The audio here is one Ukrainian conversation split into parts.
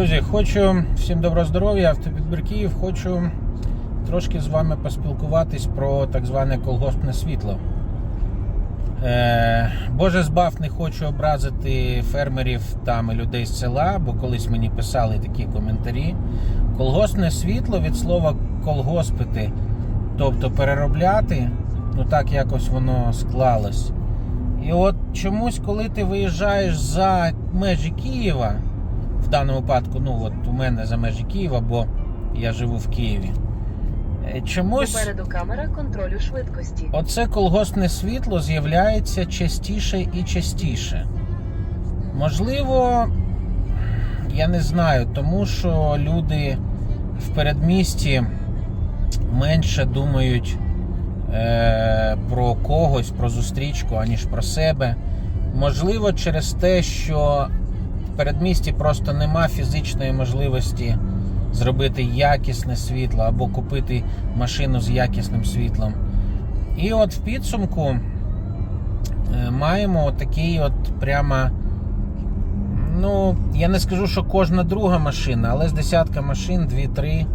Друзі, хочу всім доброго здоров'я, автопідбір Київ. Хочу трошки з вами поспілкуватись про так зване колгоспне світло. Е, Боже збав, не хочу образити фермерів там і людей з села, бо колись мені писали такі коментарі. Колгоспне світло від слова колгоспити, тобто переробляти, ну так якось воно склалось. І от чомусь, коли ти виїжджаєш за межі Києва, в даному випадку, ну от у мене за межі Києва, бо я живу в Києві. е, Чомусь Попереду камера контролю швидкості. оце колгоспне світло з'являється частіше і частіше. Можливо, я не знаю, тому що люди в передмісті менше думають е, про когось, про зустрічку, аніж про себе. Можливо, через те, що передмісті просто нема фізичної можливості зробити якісне світло або купити машину з якісним світлом. І от в підсумку е, маємо такий от прямо. Ну, я не скажу, що кожна друга машина, але з десятка машин, 2-3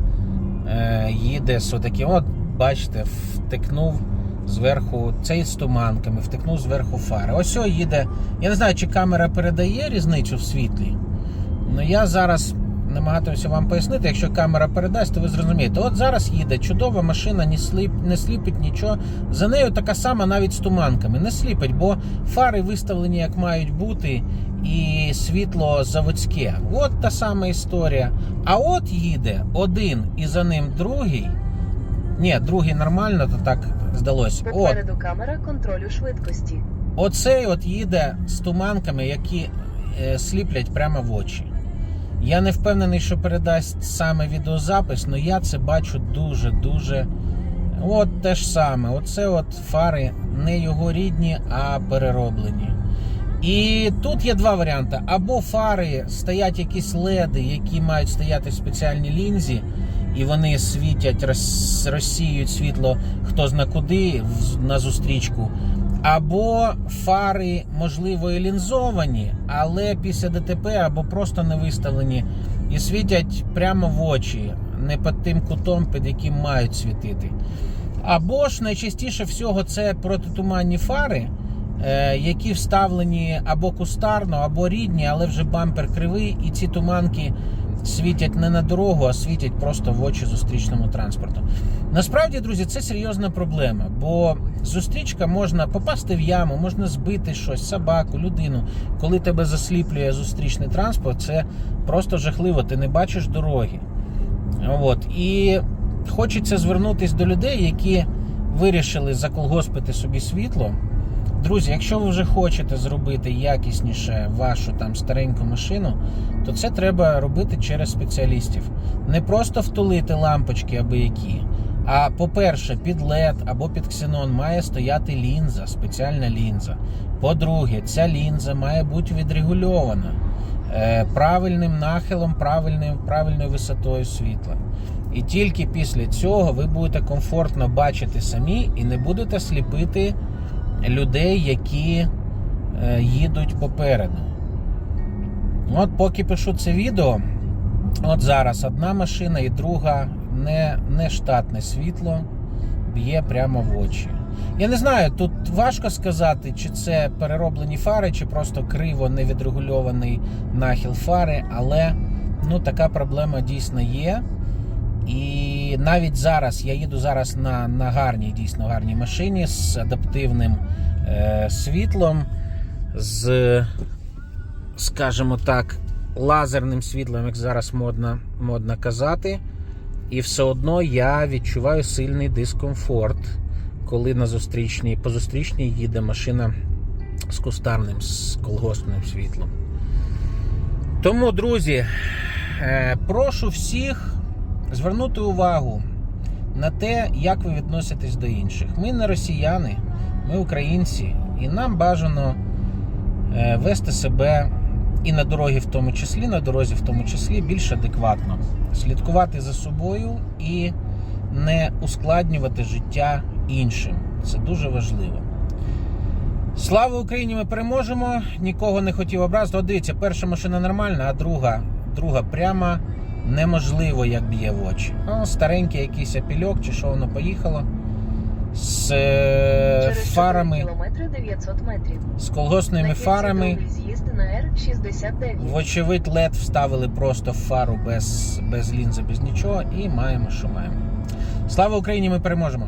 е, їде отаким. От, бачите, втикнув зверху цей з туманками, втикнув зверху фари. Ось о, їде. Я не знаю, чи камера передає різницю в світлі. Ну я зараз намагатимуся вам пояснити. Якщо камера передасть, то ви зрозумієте. От зараз їде чудова машина, не, сліп, не сліпить нічого. За нею така сама навіть з туманками. Не сліпить, бо фари виставлені як мають бути, і світло заводське. От та сама історія. А от їде один і за ним другий. Ні, другий нормально, то так здалось. От Попереду камера контролю швидкості. Оцей от їде з туманками, які е, сліплять прямо в очі. Я не впевнений, що передасть саме відеозапис, але я це бачу дуже-дуже. От те ж саме. Оце от фари не його рідні, а перероблені. І тут є два варіанти: або фари стоять якісь леди, які мають стояти в спеціальній лінзі, і вони світять, роз- розсіюють світло хто зна куди на зустрічку. Або фари, можливо, і лінзовані, але після ДТП або просто не виставлені і світять прямо в очі, не під тим кутом, під яким мають світити. Або ж найчастіше всього це протитуманні фари, е, які вставлені або кустарно, або рідні, але вже бампер кривий, і ці туманки світять не на дорогу, а світять просто в очі зустрічному транспорту. Насправді, друзі, це серйозна проблема, бо зустрічка можна попасти в яму, можна збити щось, собаку, людину. Коли тебе засліплює зустрічний транспорт, це просто жахливо, ти не бачиш дороги. От. І хочеться звернутися до людей, які вирішили заколгоспити собі світло. Друзі, якщо ви вже хочете зробити якісніше вашу там стареньку машину, то це треба робити через спеціалістів. Не просто втулити лампочки аби які. А по-перше, під LED або під ксенон має стояти лінза, спеціальна лінза. По-друге, ця лінза має бути відрегульована е, правильним нахилом, правильним, правильною висотою світла. І тільки після цього ви будете комфортно бачити самі і не будете сліпити людей, які е, їдуть попереду. От поки пишу це відео, от зараз одна машина і друга не, не штатне світло б'є прямо в очі. Я не знаю, тут важко сказати, чи це перероблені фари, чи просто криво невідрегульований нахил фари, але ну, така проблема дійсно є. І навіть зараз я їду зараз на, на гарній, дійсно гарній машині з адаптивним е, світлом, з, скажімо так, лазерним світлом, як зараз модно, модно казати. І все одно я відчуваю сильний дискомфорт, коли на зустрічній, по зустрічній їде машина з кустарним, з колгоспним світлом. Тому, друзі, е, прошу всіх звернути увагу на те, як ви відноситесь до інших. Ми не росіяни, ми українці, і нам бажано е, вести себе і на дорогі, в тому числі, на дорозі, в тому числі, більш адекватно, слідкувати за собою і не ускладнювати життя іншим. Це дуже важливо. Слава Україні! Ми переможемо. Нікого не хотів образити. От дивіться, перша машина нормальна, а друга друга прямо неможливо, як б'є в очі. Ну, старенький якийсь апільок, чи що воно поїхало. З е, Через фарами, 900 метрів. з колгосними фарами. на Р-69. Вочевидь, лед вставили просто в фару без, без лінзи, без нічого, і маємо, що маємо. Слава Україні! Ми переможемо!